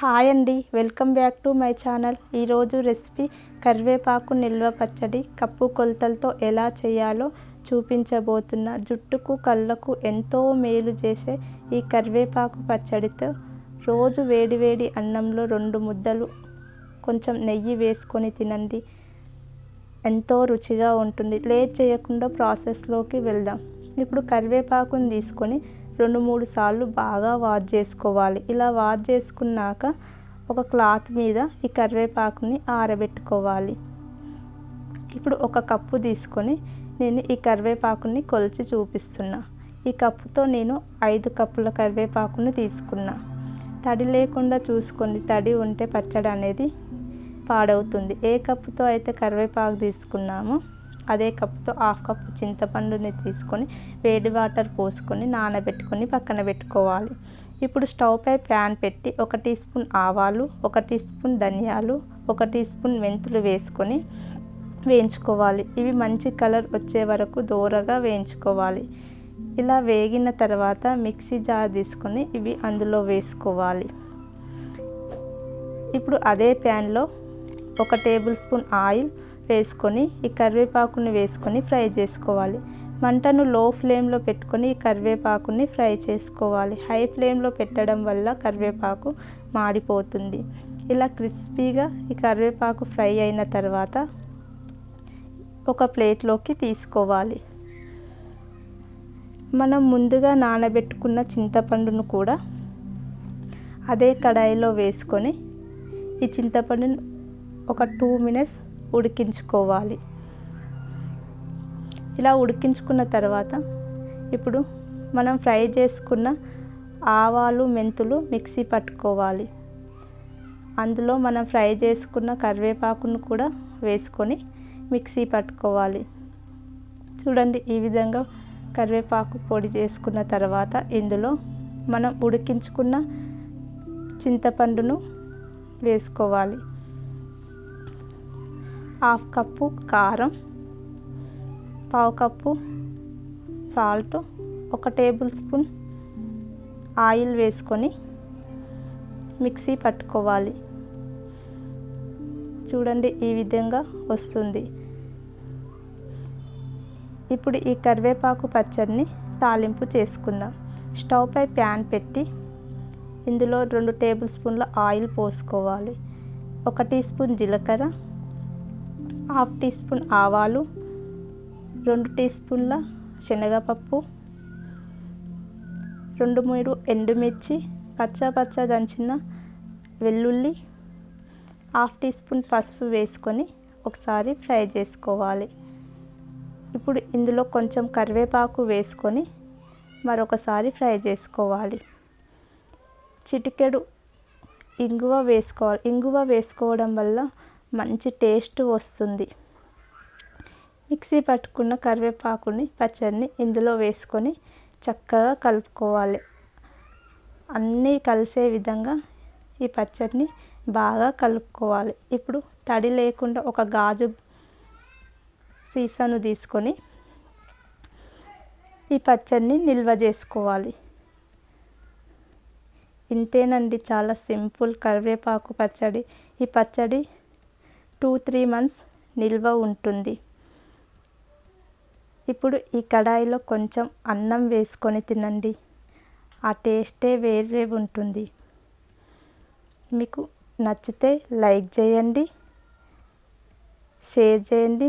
Hi అండి welcome back to my channel ఈరోజు recipe కరివేపాకు నిల్వ పచ్చడి కప్పు కొలతలతో ఎలా చేయాలో చూపించబోతున్నా జుట్టుకు కళ్ళకు ఎంతో మేలు చేసే ఈ కరివేపాకు పచ్చడితో రోజు వేడివేడి అన్నంలో రెండు ముద్దలు కొంచెం నెయ్యి వేసుకొని తినండి. ఎంతో రుచిగా ఉంటుంది. లేట్ చేయకుండా ప్రాసెస్లోకి వెళ్దాం. ఇప్పుడు కరివేపాకుని తీసుకొని రెండు మూడు సార్లు బాగా వాష్ చేసుకోవాలి. ఇలా వాష్ చేసుకున్నాక ఒక క్లాత్ మీద ఈ కరివేపాకుని ఆరబెట్టుకోవాలి. ఇప్పుడు ఒక కప్పు తీసుకొని నేను ఈ కరివేపాకుని కొలిచి చూపిస్తున్నా. ఈ కప్పుతో నేను ఐదు కప్పుల కరివేపాకును తీసుకున్నా. తడి లేకుండా చూసుకోండి. తడి ఉంటే పచ్చడి అనేది పాడవుతుంది. ఏ కప్పుతో అయితే కరివేపాకు తీసుకున్నామో అదే కప్తో హాఫ్ కప్ చింతపండుని తీసుకొని వేడి వాటర్ పోసుకొని నానబెట్టుకొని పక్కన పెట్టుకోవాలి. ఇప్పుడు స్టవ్ పై ప్యాన్ పెట్టి ఒక టీ స్పూన్ ఆవాలు ఒక టీ స్పూన్ ధనియాలు ఒక టీ స్పూన్ మెంతులు వేసుకొని వేయించుకోవాలి. ఇవి మంచి కలర్ వచ్చే వరకు దూరగా వేయించుకోవాలి. ఇలా వేగిన తర్వాత మిక్సీ జార్ తీసుకొని ఇవి అందులో వేసుకోవాలి. ఇప్పుడు అదే ప్యాన్లో ఒక టేబుల్ స్పూన్ ఆయిల్ వేసుకొని ఈ కరివేపాకుని వేసుకొని ఫ్రై చేసుకోవాలి. మంటను లో ఫ్లేమ్లో పెట్టుకొని ఈ కరివేపాకుని ఫ్రై చేసుకోవాలి. హై ఫ్లేమ్లో పెట్టడం వల్ల కరివేపాకు మాడిపోతుంది. ఇలా క్రిస్పీగా ఈ కరివేపాకు ఫ్రై అయిన తర్వాత ఒక ప్లేట్లోకి తీసుకోవాలి. మనం ముందుగా నానబెట్టుకున్న చింతపండును కూడా అదే కడాయిలో వేసుకొని ఈ చింతపండును ఒక టూ మినిట్స్ ఉడికించుకోవాలి. ఇలా ఉడికించుకున్న తర్వాత ఇప్పుడు మనం ఫ్రై చేసుకున్న ఆవాలు మెంతులు మిక్సీ పట్టుకోవాలి. అందులో మనం ఫ్రై చేసుకున్న కరివేపాకును కూడా వేసుకొని మిక్సీ పట్టుకోవాలి. చూడండి ఈ విధంగా కరివేపాకు పొడి చేసుకున్న తర్వాత ఇందులో మనం ఉడికించుకున్న చింతపండును వేసుకోవాలి. హాఫ్ కప్పు కారం పావు కప్పు సాల్ట్ ఒక టేబుల్ స్పూన్ ఆయిల్ వేసుకొని మిక్సీ పట్టుకోవాలి. చూడండి ఈ విధంగా వస్తుంది. ఇప్పుడు ఈ కరివేపాకు పచ్చడిని తాలింపు చేసుకుందాం. స్టవ్ పై ప్యాన్ పెట్టి ఇందులో రెండు టేబుల్ స్పూన్ల ఆయిల్ పోసుకోవాలి. ఒక టీ స్పూన్ జీలకర్ర హాఫ్ టీ స్పూన్ ఆవాలు రెండు టీ స్పూన్ల శనగపప్పు రెండు మూడు ఎండుమిర్చి పచ్చ పచ్చ దంచిన వెల్లుల్లి హాఫ్ టీ స్పూన్ పసుపు వేసుకొని ఒకసారి ఫ్రై చేసుకోవాలి. ఇప్పుడు ఇందులో కొంచెం కరివేపాకు వేసుకొని మరొకసారి ఫ్రై చేసుకోవాలి. చిటికెడు ఇంగువ వేసుకోవాలి. ఇంగువ వేసుకోవడం వల్ల మంచి టేస్ట్ వస్తుంది. మిక్సీ పట్టుకున్న కరివేపాకుని పచ్చడిని ఇందులో వేసుకొని చక్కగా కలుపుకోవాలి. అన్నీ కలిసే విధంగా ఈ పచ్చడిని బాగా కలుపుకోవాలి. ఇప్పుడు తడి లేకుండా ఒక గాజు సీసాను తీసుకొని ఈ పచ్చడిని నిల్వ చేసుకోవాలి. ఇంతేనండి చాలా సింపుల్ కరివేపాకు పచ్చడి. ఈ పచ్చడి టూ త్రీ మంత్స్ నిల్వ ఉంటుంది. ఇప్పుడు ఈ కడాయిలో కొంచెం అన్నం వేసుకొని తినండి. ఆ టేస్టే వేరే ఉంటుంది. మీకు నచ్చితే లైక్ చేయండి షేర్ చేయండి.